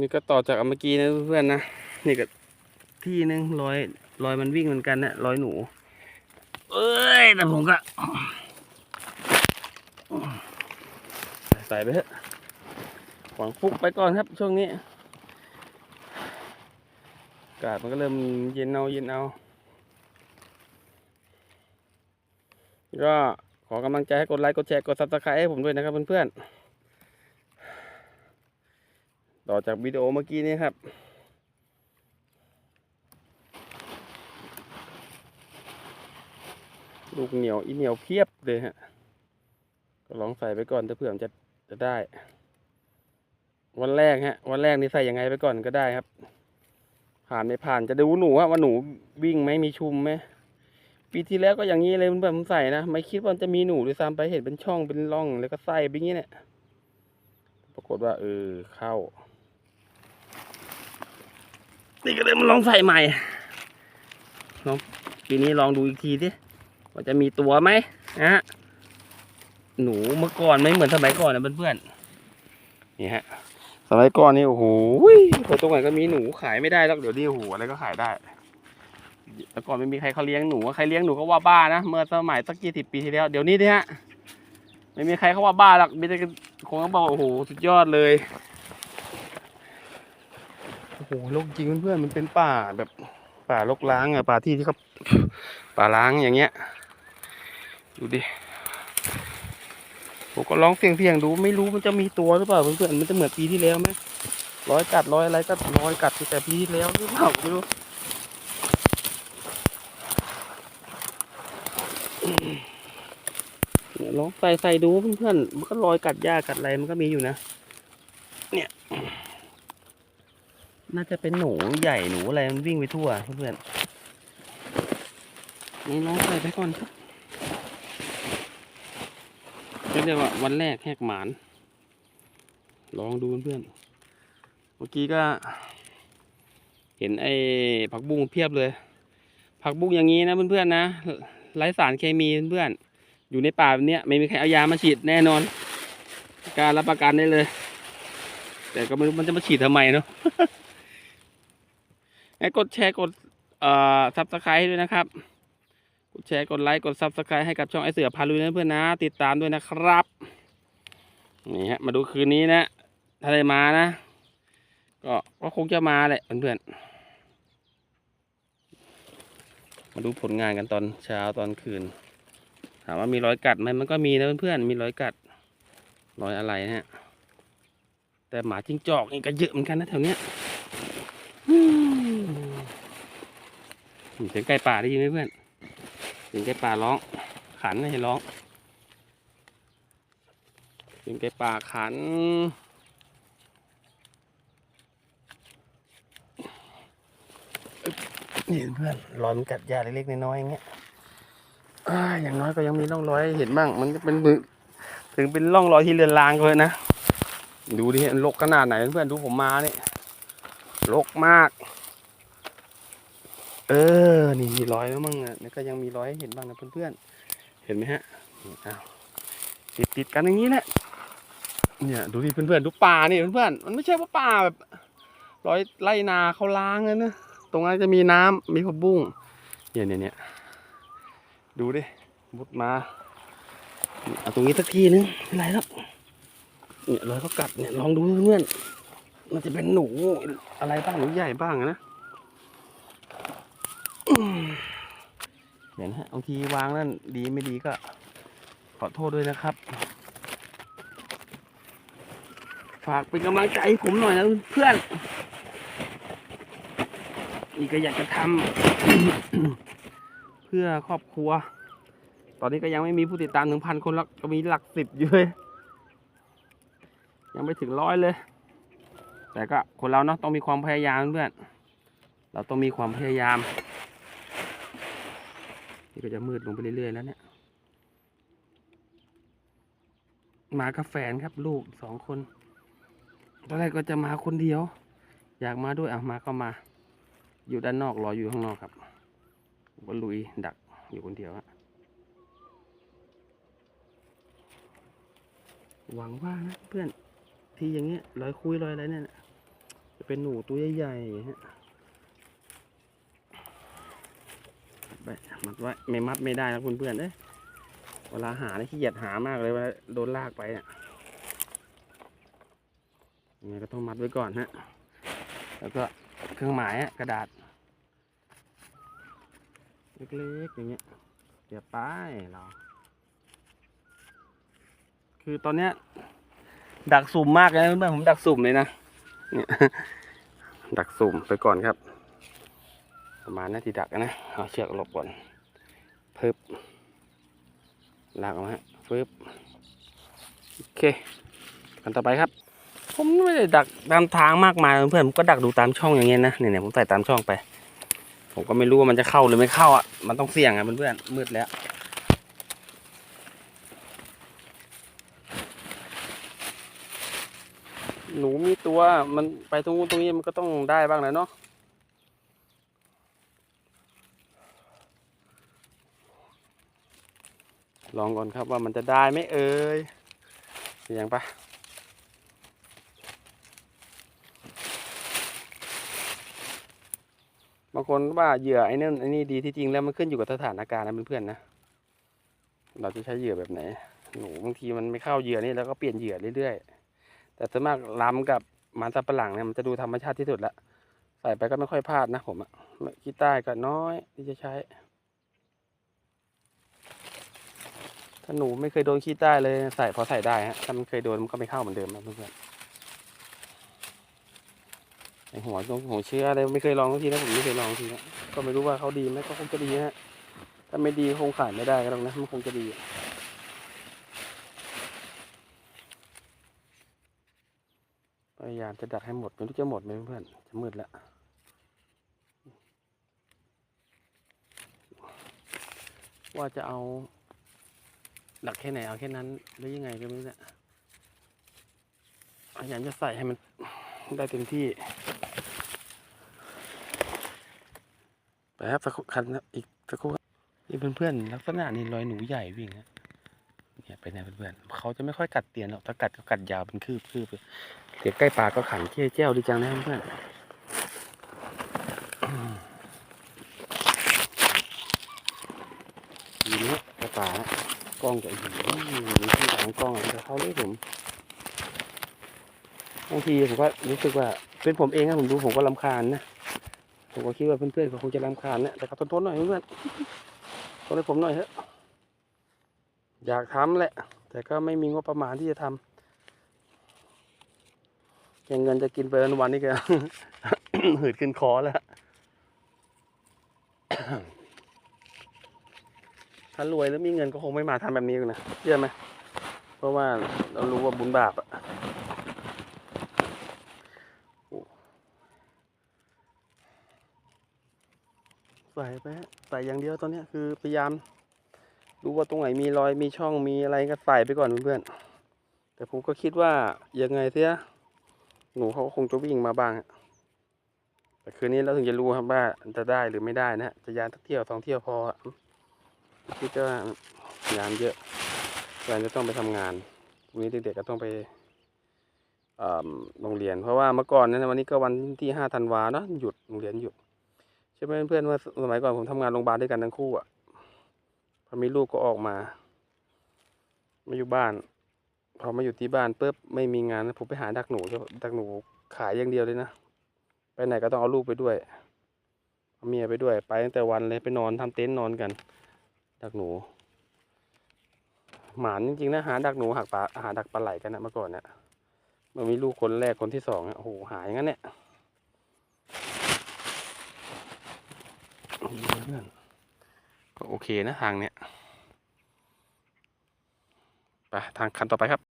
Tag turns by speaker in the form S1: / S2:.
S1: นี่ก็ต่อจากเมื่อกี้นะเพื่อนนะนี่ก็ที่นึงรอยรอยมันวิ่งเหมือนกันนะรอยหนู เอ้ยแต่ผมก็ใส่ไปเถอะหวังฟุกไปก่อนครับช่วงนี้อากาศมันก็เริ่มเย็นเอาเย็นเอาก็ขอกำลังใจให้กดไลค์กดแชร์กดซับสไครต์ให้ผมด้วยนะครับเพื่อนๆ ต่อจากวิดีโอเมื่อกี้นี้ครับ ลูกเหนียวอีเหนียวเพียบเลยฮะ ก็ลองใส่ไปก่อนถ้าเผื่อจะจะได้ วันแรกฮะ วันแรกนี่ใส่ยังไงไปก่อนก็ได้ครับ ผ่านไม่ผ่านจะดูหนูว่าว่าหนูวิ่งไหมมีชุมไหมปีที่แล้วก็อย่างนี้เลยมันแบบผมใส่นะไม่คิดว่าจะมีหนูด้วยซ้ำไปเห็นเป็นช่องเป็นร่อง แล้วก็ใส่ไปงนี้เนี่ยปรากฏว่าเออเข้า นี่ก็เลยมาลองใส่ใหม่ลองปีนี้ลองดูอีกทีดิว่าจะมีตัวไหมนะฮะหนูเมื่อก่อนไม่เหมือนสมัยก่อนนะเพื่อนๆนี่ฮะสมัยก่อนนี่โอ้โหพอตรงไหนก็มีหนูขายไม่ได้แล้วเดี๋ยวนี้โอ้โหอะไรก็ขายได้แต่ก่อนไม่มีใครเขาเลี้ยงหนูใครเลี้ยงหนูก็ว่าบ้านะเมื่อสมัยสักกี่สิบปีที่แล้วเดี๋ยวนี้เนี่ยฮะไม่มีใครเขาว่าบ้าหรอกมีแต่คงเขาบอกโอ้โหสุดยอดเลย โอ้โหโลกจริงเพื่อนๆมันเป็นป่าแบบป่ารกร้างอะป่าที่ที่เขาป่าร้างอย่างเงี้ย ดูดิผมก็ลองเสี่ยงเสี่ยงดูไม่รู้มันจะมีตัวหรือเปล่าเพื่อนๆมันจะเหมือนปีที่แล้วไหมร้อยกัดร้อยอะไรก็ร้อยกัดแต่ปีที่แล้วหรือเปล่าไม่รู้เนี่ยลองใส่ใส่ดูเพื่อนๆมันก็รอยกัดหญ้ากัดอะไรมันก็มีอยู่นะ เนี่ย น่าจะเป็นหนูใหญ่หนูอะไรมันวิ่งไปทั่วเพื่อนนี่ลองใส่ไปก่อนครับก็เรียกว่าวันแรกแหกหมาน ลองดูเพื่อนเมื่อกี้ก็ เห็นไอ้ผักบุ้งเพียบเลย ผักบุ้งอย่างนี้นะเพื่อนๆนะไร้สารเคมีเพื่อนๆอยู่ในป่าแบบเนี้ยไม่มีใครเอายามาฉีดแน่นอน การรับประกันได้เลย แต่ก็ไม่รู้มันจะมาฉีดทำไมเนาะ ไอ้กดแชร์กดเอ่อซับสไครต์ด้วยนะครับ กดแชร์กดไลค์กดซับสไครต์ให้กับช่องไอเสือพาลุยนะเพื่อนนะติดตามด้วยนะครับ นี่ฮะมาดูคืนนี้นะถ้าได้มานะ ก็ก็คงจะมาแหละเพื่อนๆมาดูผลงานกันตอนเช้าตอนคืน ถามว่ามีรอยกัดไหมมันก็มีนะเพื่อนๆมีรอยกัดรอยอะไรนะฮะแต่หมาจิ้งจอกนี่ก็เยอะเหมือนกันนะแถวเนี้ยอืม เสียงไก่ป่าได้ยินไหมเพื่อนเสียงไก่ป่าร้อง ขันไม่ให้ร้องเสียงไก่ป่าขัน นี่เพื่อนรอยมันกัดหญ้าเล็กๆน้อยๆอย่างเงี้ยอ่าอย่างน้อยก็ยังมีร่องรอยให้เห็นบ้าง มันก็เป็นมือถึงเป็นร่องรอยที่เลือนลางเลยนะ ดูดิมันรกขนาดไหนเพื่อนๆดูผมมาเนี่ยรกมาก เออ นี่มีรอยแล้วมั้งอะนี่ก็ยังมีรอยให้เห็นบ้างนะเพื่อนๆ เห็นไหมฮะอ้าวติดติดๆกันอย่างนี้แหละ เนี่ยดูดิเพื่อนๆ ดูป่านี่เพื่อนๆ มันไม่ใช่ว่าป่าแบบรอยไร่นาเขาล้างเลยนะตรงนั้นจะมีน้ำมีผักบุ้งเนี่ยเนี่ยเนี่ยดูดิมุดมาเอาตรงนี้สักทีนึงไม่ไรแล้วเนี่ยรอยเขากัดเนี่ยลองดูเพื่อนๆมันจะเป็นหนูอะไรบ้างหนูใหญ่บ้างอะ เห็นฮะบางทีวางนั่นดีไม่ดีก็ ขอโทษด้วยนะครับ ฝากเป็นกำลังใจให้ผมหน่อยนะเพื่อนนี่ก็อยากจะทำเพื่อครอบครัว ตอนนี้ก็ยังไม่มีผู้ติดตามถึงพันคนแล้วก็มีหลักสิบอยู่เลยยังไม่ถึงร้อยเลย แต่ก็คนเราเนาะต้องมีความพยายามเพื่อน เราต้องมีความพยายาม นี่ก็จะมืดลงไปเรื่อยๆแล้วเนี่ยมากับแฟนครับ ลูกสองคน ตอนแรกก็จะมาคนเดียว อยากมาด้วยอะมาก็มา อยู่ด้านนอกรออยู่ข้างนอกครับผมก็ลุยดักอยู่คนเดียวฮะหวังว่านะเพื่อนที่อย่างเงี้ยรอยคุยรอยอะไรเนี่ยนะเป็นหนูตัวใหญ่ๆฮะ ไปมัดไว้ไม่มัดไม่ได้นะเพื่อนๆเอ้ยเวลาหาเนี่ยขี้เกียจหามากเลยเวลาโดนลากไปอะยังไงก็ต้องมัดไว้ก่อนฮะ แล้วก็เครื่องหมายกระดาษ เล็กๆอย่างเงี้ยเดี๋ยวป้ายเรา คือตอนเนี้ย ดักสุ่มมากเลยนะเพื่อนๆผมดักสุ่มเลยนะเนี่ยดักสุ่มไปก่อนครับ ประมาณนาทีดักนะเอาเชือกหลบก่อนเพิ่บลากออกมาฮะเพิ่บโอเคกันต่อไปครับ ผมไม่ได้ดักตามทางมากมายเพื่อนผมก็ดักดูตามช่องอย่างเงี้ยนะเนี่ยๆผมใส่ตามช่องไป ผมก็ไม่รู้ว่ามันจะเข้าหรือไม่เข้าอะมันต้องเสี่ยงอะเพื่อนๆมืดแล้วหนูมีตัวมันไปตรงนู้นตรงนี้มันก็ต้องได้บ้างแหละเนาะ ลองก่อนครับว่ามันจะได้ไหมเอ่ยเสียงปะบางคนว่าเหยื่อไอ้นั่นไอ้นี่ดีที่จริงแล้วมันขึ้นอยู่กับสถานการณ์นะเพื่อนๆนะเราจะใช้เหยื่อแบบไหนหนูบางทีมันไม่เข้าเหยื่อนี่แล้วก็เปลี่ยนเหยื่อเรื่อยๆแต่ส่วนมากล้ำกับมันสับปะหลังเนี่ยมันจะดูธรรมชาติที่สุดละใส่ไปก็ไม่ค่อยพลาดนะผมอะขี้ใต้ก็น้อยที่จะใช้ ถ้าหนูไม่เคยโดนขี้ใต้เลยใส่พอใส่ได้ฮะถ้ามันเคยโดนมันก็ไม่เข้าเหมือนเดิมนะเพื่อนไอหัวตรงหัวเชื้ออะไรไม่เคยลองทีนะผมไม่เคยลองทีนะก็ไม่รู้ว่าเขาดีไหมก็คงจะดีฮะถ้าไม่ดีคงขายไม่ได้ก็ต้องนะมันคงจะดีพยายามจะดักให้หมดไม่รู้จะหมดไหมเพื่อนจะมืดแล้วว่าจะเอา ดักแค่ไหนเอาแค่นั้นหรือยังไงก็ไม่รู้เนี่ยพยายามจะใส่ให้มันได้เต็มที่ ไปครับสักคันนะอีกสักครู่นี่เพื่อนๆลักษณะนี้รอยหนูใหญ่วิ่งฮะเนี่ยไปไหนเพื่อนๆเขาจะไม่ค่อยกัดเตียนหรอกถ้ากัดก็กัดยาวเป็นคืบคืบเลยเสียใกล้ปากก็ขันเจ้ยเจ้าดีจังนะเพื่อนๆดีนี้กระป่านะ กล้องจะอยู่มีที่หลังกล้องอะจะเขาเลยผมบางทีผมก็รู้สึกว่าเป็นผมเองนะผมดูผมก็ลำคาญนะผมก็คิดว่าเพื่อนๆเขาคงจะรำคาญนะแต่ก็ทนๆหน่อยเพื่อนทนให้ผมหน่อยเถอะอยากทำแหละ แต่ก็ไม่มีงบประมาณที่จะทำแค่เงินจะกินไปวันๆนี่ก็หืดขึ้นคอแล้ว ถ้ารวยแล้วมีเงินก็คงไม่มาทำแบบนี้กันนะเชื่อไหมเพราะว่าเรารู้ว่าบุญบาปอะใส่ไปใส่อย่างเดียวตอนนี้คือพยายามดูว่าตรงไหนมีรอยมีช่องมีอะไรก็ใส่ไปก่อนเพื่อนๆแต่ผมก็คิดว่ายังไงเสียหนูเขาก็คงจะวิ่งมาบ้างแต่คืนนี้เราถึงจะรู้ครับว่าจะได้หรือไม่ได้นะจะยานสักเที่ยวสองเที่ยวพอ อะคิดว่างานเยอะงานจะต้องไปทำงานพรุ่งนี้เด็กๆก็ต้องไปโรงเรียน เพราะว่าเมื่อก่อนเนวันนี้ก็วันที่ห้าธันวาเนาะหยุดโรงเรียนหยุดใช่ไหมเพื่อนว่าสมัยก่อนผมทำงานโรงพยาบาลด้วยกันทั้งคู่อะพอมีลูกก็ออกมามาอยู่บ้าน พอมาอยู่ที่บ้านปุ๊บไม่มีงานผมไปหาดักหนูจะดักหนูขายอย่างเดียวเลยนะไปไหนก็ต้องเอาลูกไปด้วยเอาเมียไปด้วย ไปตั้งแต่วันเลยไปนอนทำเต็นท์นอนกัน ดักหนู หมานจริงๆนะหาดักหนูหักปลาหาดักปลาไหลกันนะเมื่อก่อนเนี่ยมันมีลูกคนแรกคนที่สองอะโอ้โหหายงั้นเนี่ยเพื่อนก็โอเคนะทางเนี้ยไปทางคันต่อไปครับ